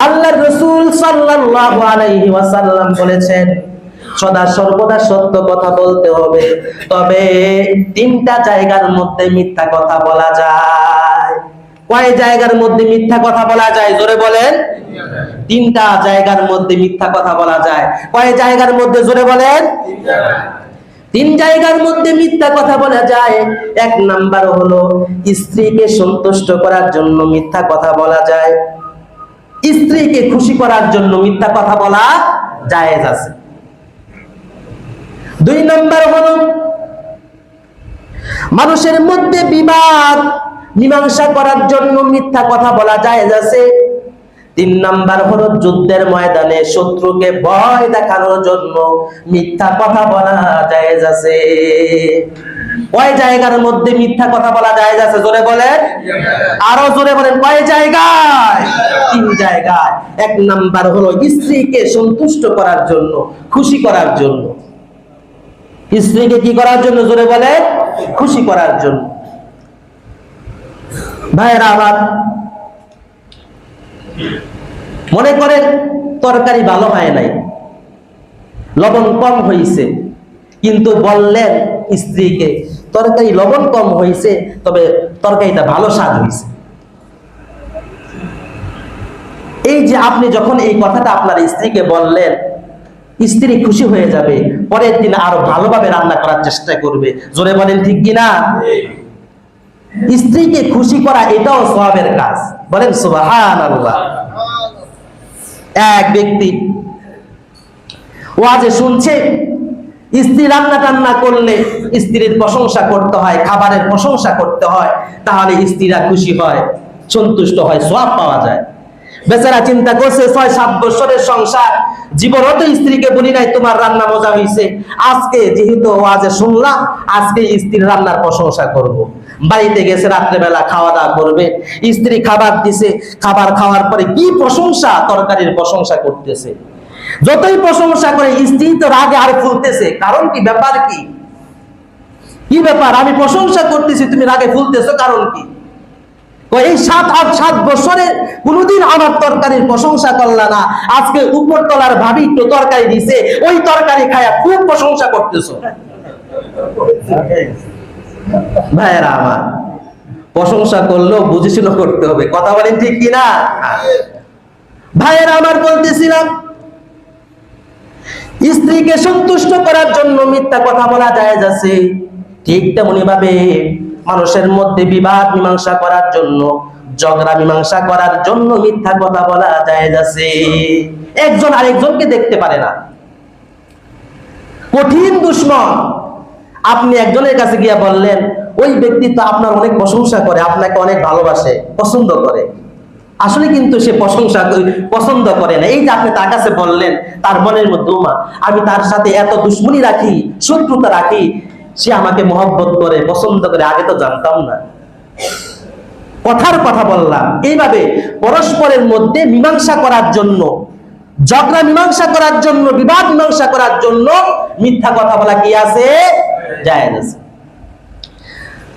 আল্লাহ রসুল সাল্লাল্লাহু আলাইহি ওয়াসাল্লাম বলেছেন, সদা সর্বদা সত্য কথা বলতে হবে। তবে তিনটা জায়গার মধ্যে মিথ্যা কথা বলা যায়। কয় জায়গার মধ্যে মিথ্যা কথা বলা যায়? জোরে বলেন। তিনটা জায়গার মধ্যে মিথ্যা কথা বলা যায়। কয় জায়গার মধ্যে? জোরে বলেন। তিন জায়গার মধ্যে মিথ্যা কথা বলা যায়। এক নাম্বার হলো, স্ত্রীকে সন্তুষ্ট করার জন্য মিথ্যা কথা বলা যায়। স্ত্রীকে খুশি করার জন্য মিথ্যা কথা বলা জায়েজ আছে। দুই নম্বর হলো, মানুষের মধ্যে বিবাদ, মীমাংসা করার জন্য মিথ্যা কথা বলা জায়েজ আছে। তিন নাম্বার হলো, যুদ্ধের ময়দানে শত্রুকে ভয় দেখানোর জন্য মিথ্যা কথা বলা জায়েজ আছে। কয় জায়গার মধ্যে মিথ্যা কথা বলা জায়েজ আছে? জোরে বলেন। আরও জোরে বলেন, কয় জায়গায়? তিন জায়গায়। এক নাম্বার হলো স্ত্রীকে সন্তুষ্ট করার জন্য, খুশি করার জন্য। স্ত্রীকে কি করার জন্য? জোরে বলে খুশি করার জন্য। ভাইয়েরা আমার, মনে করেন তরকারি ভালো হয় নাই, লবণ কম হয়েছে কিন্তু বললেন স্ত্রীকে। তরকারি লবণ কম হয়েছে, তবে তরকারিটা ভালো স্বাদ হয়েছে। এই যে আপনি যখন এই কথাটা আপনার স্ত্রীকে বললেন, স্ত্রী খুশি হয়ে যাবে, পরের দিন আরও ভালোভাবে রান্না করার চেষ্টা করবে। জোরে বলেন ঠিক কিনা? স্ত্রীকে খুশি করা এটাও সবের কাজ। বলেন সুবাহান এক ব্যক্তি ওয়াজে শুনছে স্ত্রী রান্না টান্না করলে স্ত্রীর প্রশংসা করতে হয়, খাবারের প্রশংসা করতে হয়, তাহলে স্ত্রীরা খুশি হয়, সন্তুষ্ট হয় সব পাওয়া যায়। বেচারা চিন্তা করছে, ছয়, সাত বছরের সংসার জীবনও তো স্ত্রীকে বলি নাই, তোমার রান্না মজা হয়েছে আজকে যেহেতু আজে শুনলাম, আজকে স্ত্রীর রান্নার প্রশংসা করব। বাড়িতে গেছে, রাত্রেবেলা খাওয়া দাওয়া করবে, স্ত্রী খাবার দিছে, খাবার খাওয়ার পরে কি প্রশংসা, তরকারির প্রশংসা করতেছে। যতই প্রশংসা করে স্ত্রী তো রাগে আর ফুলতেছে। কারণ কি? ব্যাপার কি? কি ব্যাপার? আমি প্রশংসা করতেছি, তুমি রাগে ফুলতেছো, কারণ কি? এই সাত আট সাত বছরে কোনোদিন আমার তরকারির প্রশংসা করলা না। আজকে উপর তলার ভাবি তো তরকারি দিছে, ওই তরকারি খায়া খুব প্রশংসা করতেছো। ভাইয়েরা আমার, প্রশংসা করলেও বুঝেছিল করতে হবে। কথা বলেন ঠিক কিনা? ভাইয়েরা আমার বলতেছিলাম স্ত্রীকে সন্তুষ্ট করার জন্য মিথ্যা কথা বলা যায় আছে। ঠিক তেমনি ভাবে মানুষের মধ্যে বিবাদ মীমাংসা করার জন্য, ঝগড়া মীমাংসা করার জন্য মিথ্যা কথা বলা যায় আছে। একজন আরেকজনকে দেখতে পারে না। কঠিন দুশ্মন। আপনি একজনের কাছে গিয়া বললেন, ওই ব্যক্তি তো আপনার অনেক প্রশংসা করে, আপনাকে অনেক ভালোবাসে, পছন্দ করে। আসলে কিন্তু সে প্রশংসা পছন্দ করে না। এই যে আপনি তার কাছে বললেন, তার মনের মধ্যে, উমা, আমি তার সাথে এত দুশ্মনী রাখি, শত্রুতা রাখি, সে আমাকে মহব্বত করে, পছন্দ করে, আগে তো জানতাম না। কথার কথা বললাম। এইভাবে পরস্পরের মধ্যে মীমাংসা করার জন্য, ঝগড়া মীমাংসা করার জন্য, বিবাদ মীমাংসা করার জন্য মিথ্যা কথা বলা কি আছে? জায়েজ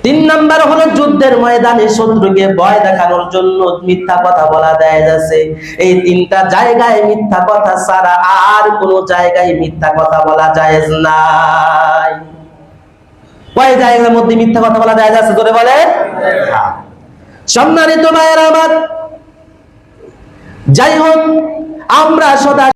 তিন নাম্বার হলো যুদ্ধের ময়দানে শত্রুকে ভয় দেখানোর জন্য মিথ্যা কথা বলা যায় আছে এই তিনটা জায়গায় মিথ্যা কথা ছাড়া আর কোনো জায়গায় মিথ্যা কথা বলা জায়েজ নাই। কয় জায়গার মধ্যে মিথ্যা কথা বলা যায় যাচ্ছে? ধরে বলে সম্মানিত মায়ের আমার, যাই হোক, আমরা সদা